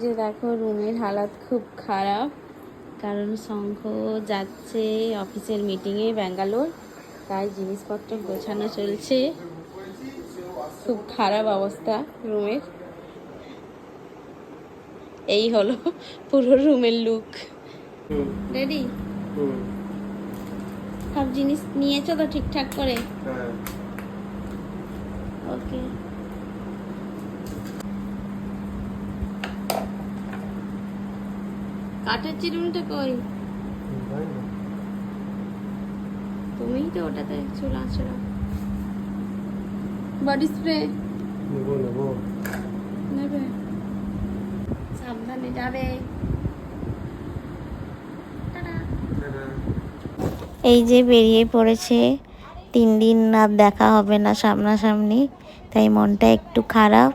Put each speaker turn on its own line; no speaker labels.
যে দেখো রুমের হালাত খুব খারাপ কারণ শঙ্খ যাচ্ছে অফিসের মিটিংয়ে ব্যাঙ্গালোর তাই জিনিসপত্র গোছানো চলছে। খুব খারাপ অবস্থা রুমের। এই হলো পুরো রুমের লুক রেডি সব জিনিস নিয়েছো তো ঠিকঠাক করে?
হ্যাঁ।
ওকে কাঠের চিরুনিটা কই? তুমিই তো ওটাতে চুল আঁচড়া বডি স্প্রে?
নেব নেব।
নেবে। সাবধানে যাবে।
এই যে বেরিয়ে পড়েছে তিন দিন আর দেখা হবে না সামনাসামনি তাই মনটা একটু খারাপ।